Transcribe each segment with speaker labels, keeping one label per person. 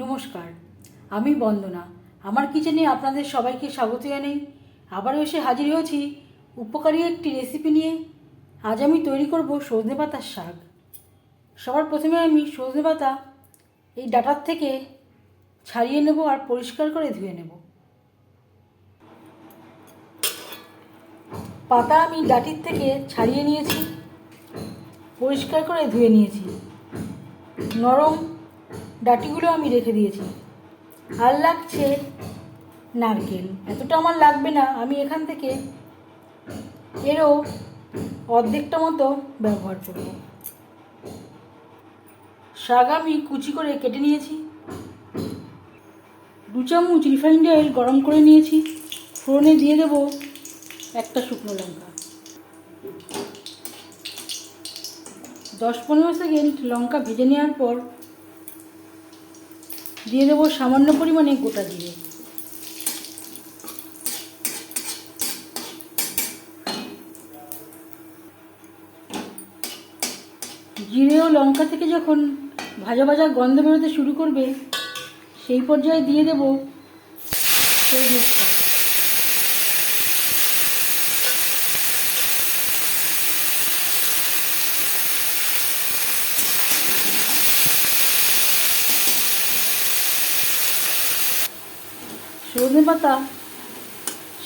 Speaker 1: নমস্কার, আমি বন্দনা। আমার কিচেনে আপনাদের সবাইকে স্বাগত জানাই। আবারও এসে হাজির হয়েছি উপকারী একটি রেসিপি নিয়ে। আজ আমি তৈরি করব সজনে পাতার শাক। সবার প্রথমে আমি সজনে পাতা এই ডাটার থেকে ছাড়িয়ে নেব আর পরিষ্কার করে ধুয়ে নেব। পাতা আমি ডাটির থেকে ছাড়িয়ে নিয়েছি, পরিষ্কার করে ধুয়ে নিয়েছি। নরম ডাটিগুলো আমি রেখে দিয়েছি। আর লাগছে নারকেল। এতটা আমার লাগবে না, আমি এখান থেকে এরও অর্ধেকটা মতো ব্যবহার করব। শাক আমি কুচি করে কেটে নিয়েছি। দু চামচ রিফাইন্ড অয়েল গরম করে নিয়েছি। ফোড়নে দিয়ে দেব একটা শুকনো লঙ্কা। দশ পনেরো সেকেন্ড লঙ্কা ভেজে নেওয়ার পর দিয়ে দেবো সামান্য পরিমাণে গোটা জিরে। জিরে ও লঙ্কা থেকে যখন ভাজা ভাজা গন্ধ বেরোতে শুরু করবে, সেই পর্যায়ে দিয়ে দেবো সেই শাক সজনে পাতা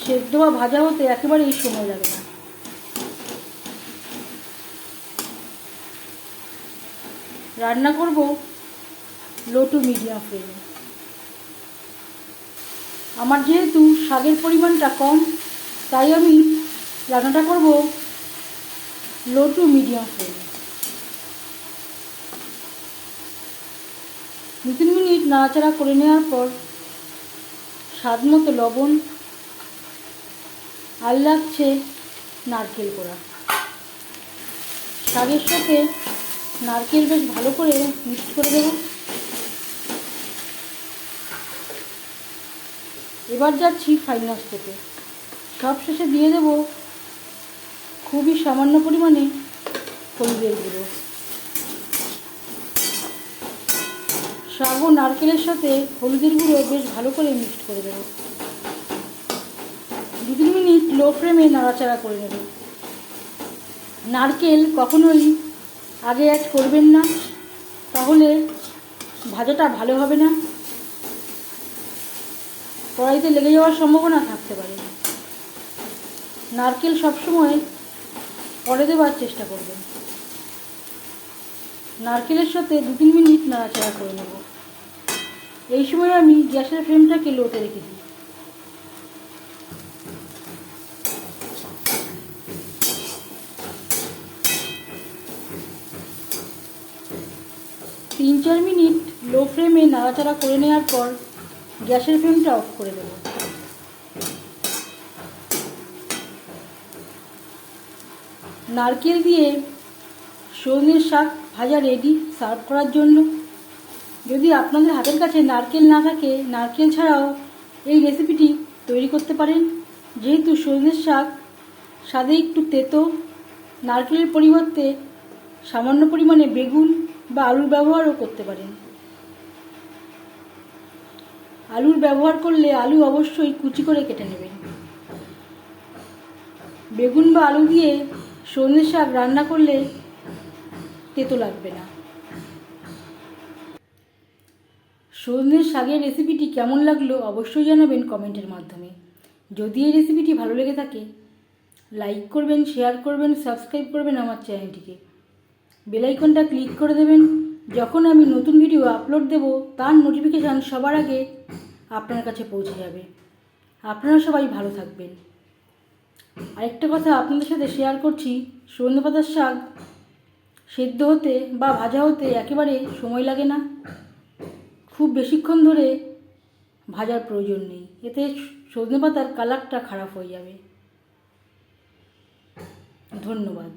Speaker 1: সেদ্ধ বা ভাজা হতে একেবারেই সময় লাগে না। রান্না করব লো টু মিডিয়াম ফ্লেমে। আমার যেহেতু শাকের পরিমাণটা কম, তাই আমি রান্নাটা করব লো টু মিডিয়াম ফ্লেমে। দু তিন মিনিট নাড়াচাড়া করে নেওয়ার পর স্বাদ মতো লবণ আর লাগছে নারকেল কোড়া। শাকের সাথে নারকেল বেশ ভালো করে মিক্স করে দেব। এবার যাচ্ছি ফাইনাল স্টেপে সব শেষে দিয়ে দেব খুবই সামান্য পরিমাণে হলুদের গুঁড়ো। শাক নারকেলের সাথে হলুদের গুঁড়ো বেশ ভালো করে মিক্সড করে দেবো দু তিন মিনিট লো ফ্লেমে নাড়াচাড়া করে নেব। নারকেল কখনোই আগে অ্যাড করবেন না, তাহলে ভাজাটা ভালো হবে না। কড়াইতে লেগে যাওয়ার সম্ভাবনা থাকতে পারে। নারকেল সবসময় পরে দেওয়ার চেষ্টা করবেন। নারকেলের সাথে দু তিন মিনিট নাড়াচাড়া করে নেব। এই সময় আমি গ্যাসের ফ্লেমটাকে লোতে রেখে দিই তিন চার মিনিট লো ফ্লেমে নাড়াচাড়া করে নেওয়ার পর গ্যাসের ফ্লেমটা অফ করে দেব। নারকেল দিয়ে সজনের শাক ভাজা রেডি সার্ভ করার জন্য। যদি আপনাদের হাতের কাছে নারকেল না থাকে, নারকেল ছাড়াও এই রেসিপিটি তৈরি করতে পারেন। যেহেতু সজনের শাক, স্বাদে একটু তেতো, নারকেলের পরিবর্তে সামান্য পরিমাণে বেগুন বা আলুর ব্যবহারও করতে পারেন। আলুর ব্যবহার করলে আলু অবশ্যই কুচি করে কেটে নেবেন। বেগুন বা আলু দিয়ে সজনে শাক রান্না করলে তেতো লাগবে না। সজনের শাকের রেসিপিটি কেমন লাগল অবশ্যই জানাবেন কমেন্টের মাধ্যমে। যদি এই রেসিপিটি ভালো লেগে থাকে লাইক করবেন শেয়ার করবেন সাবস্ক্রাইব করবেন আমার চ্যানেলটিকে বেলাইকনটা ক্লিক করে দেবেন। যখন আমি নতুন ভিডিও আপলোড দেব, তার নোটিফিকেশান সবার আগে আপনার কাছে পৌঁছে যাবে। আপনারা সবাই ভালো থাকবেন। আরেকটা কথা আপনাদের সাথে শেয়ার করছি সন্ধ্যে পাতার শাক সেদ্ধ হতে বা ভাজা হতে একেবারে সময় লাগে না। খুব বেশিক্ষণ ধরে ভাজার প্রয়োজন নেই। এতে সজনে পাতার কালারটা খারাপ হয়ে যাবে। ধন্যবাদ।